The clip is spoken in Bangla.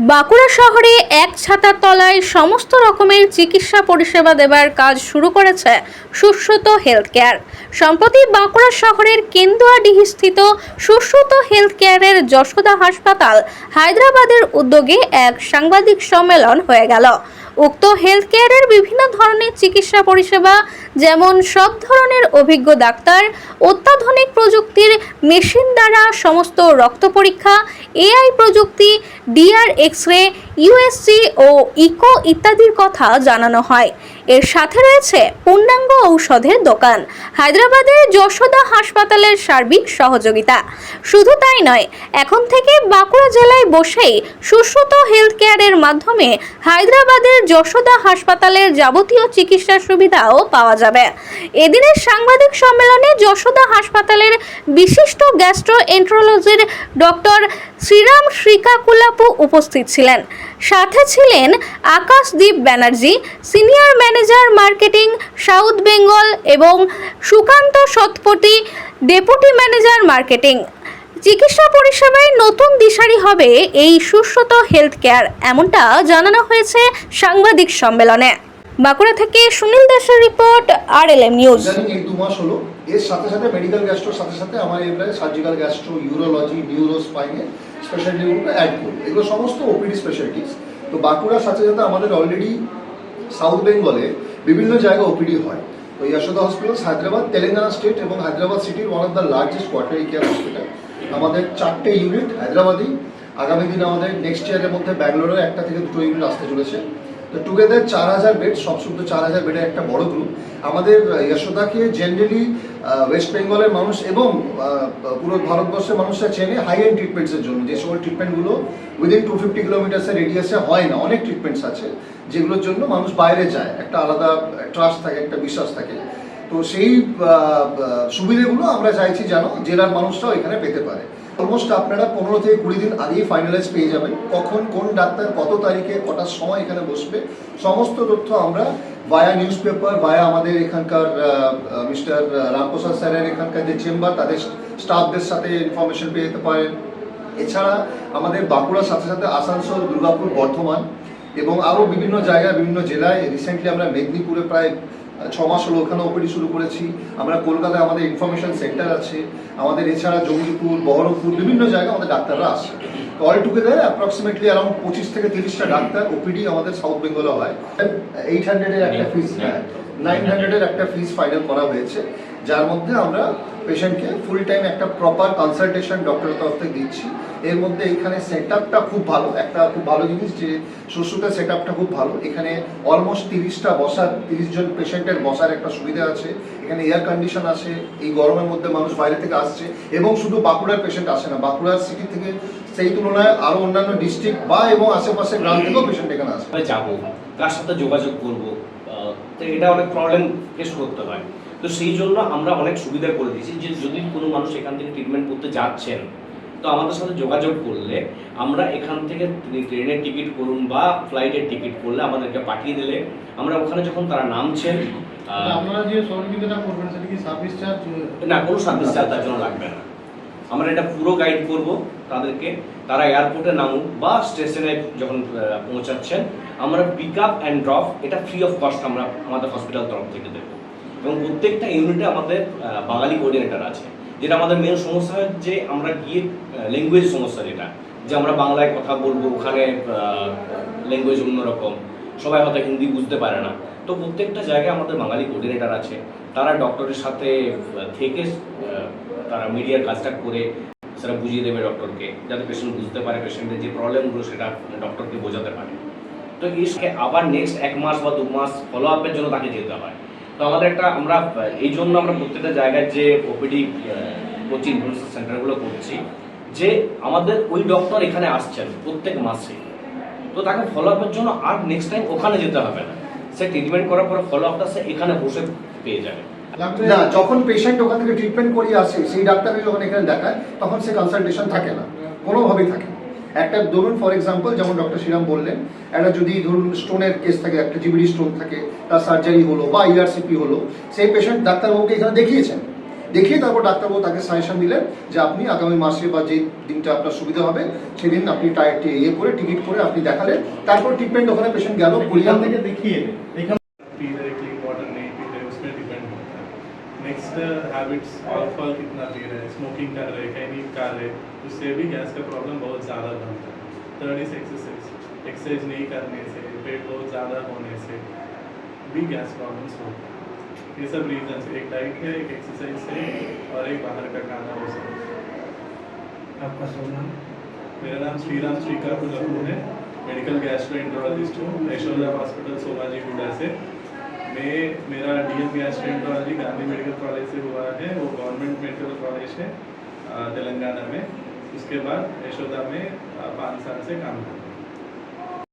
বাঁকুড়া শহরে এক ছাতার তলায় সমস্ত রকমের চিকিৎসা পরিষেবা দেবার কাজ শুরু করেছে সুশ্রুত হেলথ কেয়ার সম্প্রতি বাঁকুড়া শহরের কেন্দুয়াডিহিস্থিত সুশ্রুত হেলথ কেয়ারের যশোদা হাসপাতাল হায়দ্রাবাদের উদ্যোগে এক সাংবাদিক সম্মেলন হয়ে গেল। উক্ত হেলথ কেয়ারের বিভিন্ন ধরনের চিকিৎসা পরিষেবা, যেমন সব ধরনের অভিজ্ঞ ডাক্তার, অত্যাধুনিক প্রযুক্তির মেশিন দ্বারা সমস্ত রক্ত পরীক্ষা এআই প্রযুক্তি ডিআর এক্স রে ইউএসসি ও ইকো ইত্যাদির কথা জানানো হয়। এর সাথে রয়েছে পূর্ণাঙ্গ ঔষধের দোকান, হায়দ্রাবাদের যশোদা হাসপাতালের সার্বিক সহযোগিতা। শুধু তাই নয়, এখন থেকে বাঁকুড়া জেলায় বসেই সুশ্রুত হেলথ কেয়ারের মাধ্যমে হায়দ্রাবাদের যশোদা হাসপাতালের যাবতীয় চিকিৎসা সুবিধাও পাওয়া যাবে। এদিনের সাংবাদিক সম্মেলনে যশোদা হাসপাতালের বিশিষ্ট গ্যাস্ট্রো এন্ট্রোলজির ডক্টর শ্রীরাম শ্রীকাকুলাপু উপস্থিত ছিলেন। সাথে ছিলেন Akashdeep Banerjee, senior manager marketing south Bengal এবং Sukanta Satpati deputy manager marketing. চিকিৎসা পরিষেবায় নতুন দিশারি হবে এই সুশ্রুত হেলথ কেয়ার, এমনটা জানানো হয়েছে সাংবাদিক সম্মেলনে। বাঁকুড়া থেকে সুনীল দাসের report R L M news দু মাস হলো, এর সাথে সাথে মেডিকেল গ্যাস্ট্রোর সাথে সাথে আমার এবারে সার্জিক্যাল গ্যাস্ট্রো ইউরোলজি নিউরো স্পাইনে স্পেশালিটিগুলো অ্যাড করি। এগুলো সমস্ত ওপিডি স্পেশালিটিস তো বাঁকুড়ার সাথে সাথে আমাদের অলরেডি সাউথ বেঙ্গলে বিভিন্ন জায়গায় ওপিডি হয়। তো যশোদা হসপিটাল হায়দ্রাবাদ তেলেঙ্গানা স্টেট এবং হায়দ্রাবাদ সিটির one of the largest quaternary care hospital আমাদের চারটে ইউনিট হায়দ্রাবাদই আগামী দিন আমাদের নেক্সট ইয়ারের মধ্যে ব্যাঙ্গালোরে একটা থেকে দুটো ইউনিট আসতে চলেছে। তো টুগেদার চার হাজার বেড সব শুদ্ধ চার হাজার বেডের একটা বড় গ্রুপ আমাদের যশোদাকে জেনারেলি ওয়েস্ট বেঙ্গলের মানুষ এবং পুরো ভারতবর্ষের মানুষরা চেনে হাই এন্ড ট্রিটমেন্টসের জন্য। যে সকল ট্রিটমেন্টগুলো উইদিন টু ফিফটি কিলোমিটার্সের রেডিয়াসে হয় না। অনেক ট্রিটমেন্টস আছে যেগুলোর জন্য মানুষ বাইরে যায়। একটা আলাদা ট্রাস্ট থাকে, একটা বিশ্বাস থাকে। তো সেই সুবিধেগুলো আমরা চাইছি যেন জেলার মানুষরাও এখানে পেতে পারে। অলমোস্ট আপনারা পনেরো থেকে কুড়ি দিন আগেই ফাইনালাইজ পেয়ে যাবেন কখন কোন ডাক্তার কত তারিখে কটার সময় এখানে বসবে। সমস্ত তথ্য আমরা ভায়া নিউজ পেপার ভায়া আমাদের এখানকার মিস্টার রামপ্রসাদ স্যারের এখানকার যে চেম্বার তাদের স্টাফদের সাথে ইনফরমেশন পেয়ে যেতে পারেন। এছাড়া আমাদের বাঁকুড়ার সাথে সাথে আসানসোল, দুর্গাপুর, বর্ধমান এবং আরও বিভিন্ন জায়গায়, বিভিন্ন জেলায় রিসেন্টলি আমরা মেদিনীপুরে প্রায় ছ মাস হলো ওখানে ওপিডি শুরু করেছি। আমরা কলকাতায় আমাদের ইনফরমেশন সেন্টার আছে। আমাদের এছাড়া জঙ্গিপুর বহরমপুর, বিভিন্ন জায়গায় আমাদের ডাক্তাররা আসে অল টুগেদার অ্যাপ্রক্সিমেটলি অ্যারাউন্ড পঁচিশ থেকে তিরিশটা ডাক্তার ওপিডি আমাদের সাউথ বেঙ্গলে হয়। এইট হান্ড্রেডের একটা ফিস নাইন হান্ড্রেডের একটা ফিস ফাইনাল করা হয়েছে। যার মধ্যে আমরা পেশেন্টকে ফুল টাইম একটা প্রপার কনসালটেশন ডক্টরের তরফ থেকে দিচ্ছি। এর মধ্যে এখানে সেট আপটা খুব ভালো। একটা খুব ভালো জিনিস যে শ্বশুরটার সেট আপটা খুব ভালো। এখানে অলমোস্ট তিরিশটা বসার, তিরিশ জন পেশেন্টের বসার একটা সুবিধা আছে। এখানে এয়ার কন্ডিশন আছে, এই গরমের মধ্যে মানুষ বাইরে থেকে আসছে এবং শুধু বাঁকুড়ার পেশেন্ট আসে না, বাঁকুড়ার সিটি থেকে সেই তুলনায় আরও অন্যান্য ডিস্ট্রিক্ট বা এবং আশেপাশে গ্রাম থেকেও পেশেন্ট এখানে আসে। কোথায় যাব। কার সাথে যোগাযোগ করব? তো এটা অনেক প্রবলেম ফেস করতে হয়। তো সেই জন্য আমরা অনেক সুবিধা করে দিয়েছি যে যদি কোনো মানুষ এখান থেকে ট্রিটমেন্ট করতে যাচ্ছেন তো আমাদের সাথে যোগাযোগ করলে আমরা এখান থেকে ট্রেনের টিকিট করুন বা ফ্লাইটের টিকিট করলে আমাদেরকে পাঠিয়ে দিলে আমরা ওখানে যখন তারা নামছেন আহ, আপনারা যে সহযোগিতাটা করবেন সেটা কি সার্ভিস চার্জ না কোনো সার্ভিস চার্জ তার জন্য লাগবে না। আমরা এটা পুরো গাইড করব তাদেরকে। তারা এয়ারপোর্টে নামুক বা স্টেশনে যখন পৌঁছাচ্ছেন আমরা পিক আপ অ্যান্ড ড্রপ এটা ফ্রি অফ কস্ট আমরা আমাদের হসপিটাল তরফ থেকে দেবো। এবং প্রত্যেকটা ইউনিটে আমাদের বাঙালি কোঅর্ডিনেটর আছে। যেটা আমাদের মেন সমস্যা হয় যে আমরা গিয়ে ল্যাঙ্গুয়েজ সমস্যা যেটা। যে আমরা বাংলায় কথা বলব, ওখানে ল্যাঙ্গুয়েজ অন্যরকম সবাই হয়তো হিন্দি বুঝতে পারে না। তো প্রত্যেকটা জায়গায় আমাদের বাঙালি কোঅর্ডিনেটর আছে। তারা ডক্টরের সাথে থেকে তারা মিডিয়ার কাজটা করে, সেটা বুঝিয়ে দেবে ডক্টরকে যাতে পেশেন্ট বুঝতে পারে পেশেন্টের যে প্রবলেমগুলো সেটা ডক্টরকে বোঝাতে পারে। তো এই আবার নেক্সট এক মাস বা দু মাস ফলো আপের জন্য তাকে যেতে হয়। তো আমাদের একটা আমরা এই জন্য আমরা প্রত্যেকটা জায়গায় যে ওপিডি কোচিং সেন্টারগুলো করছি যে আমাদের ওই ডক্টর এখানে আসছেন প্রত্যেক মাসে তো তাকে ফলো আপের জন্য আর নেক্সট টাইম ওখানে যেতে হবে না। সে ট্রিটমেন্ট করার পরে ফলো আপটা সে এখানে বসে পেয়ে যাবে। না যখন পেশেন্ট ওখান থেকে ট্রিটমেন্ট করিয়ে আসে সেই ডাক্তারকে যখন এখানে দেখায় তখন সে কনসালটেশন থাকে না। কোনোভাবেই থাকে না। একটা ধরুন ফর এক্সাম্পল যেমন ডক্টর শ্রীরাম বললেন একটা যদি ধরুন স্টোনের কেস থাকে একটা জিবিডি স্টোন থাকে তার সার্জারি হলো বা ইআরসিপি হলো সেই পেশেন্ট ডাক্তারবাবুকে এখানে দেখিয়েছেন। দেখিয়ে তারপর ডাক্তারবাবু তাকে সাজেশন দিলেন যে আপনি আগামী মাসে বা যে দিনটা আপনার সুবিধা হবে সেদিন আপনি টায়ারটি ইয়ে করে টিকিট করে আপনি দেখালেন। তারপর ট্রিটমেন্ট ওখানে পেশেন্ট গেল কলিয়ান থেকে দেখিয়ে हैबिट्स अल्कोहल कितना पी रहे हैं? स्मोकिंग कर रहे हैं कैनिंग कर रहे हैं उससे भी गैस का प्रॉब्लम बहुत ज़्यादा बनता है। थर्ड इज़ एक्सरसाइज एक्सरसाइज नहीं करने से पेट बहुत ज़्यादा होने से भी गैस प्रॉब्लम्स होते हैं। ये सब रीजन एक डाइट है एक एक्सरसाइज है और एक बाहर का खाना हो सकता है। आपका नाम? मेरा नाम श्रीराम श्रीकाकुल लखनऊ है। मेडिकल गैस्ट्रोएंट्रोलॉजिस्ट हूँ। यशोदा हॉस्पिटल सोमाजी गुड़ा से। मैं मेरा DM gastroenterology Gandhi medical college से हुआ है, वो गवर्नमेंट मेडिकल कॉलेज है तेलंगाना में। उसके बाद यशोदा में पाँच साल से काम करता हूँ।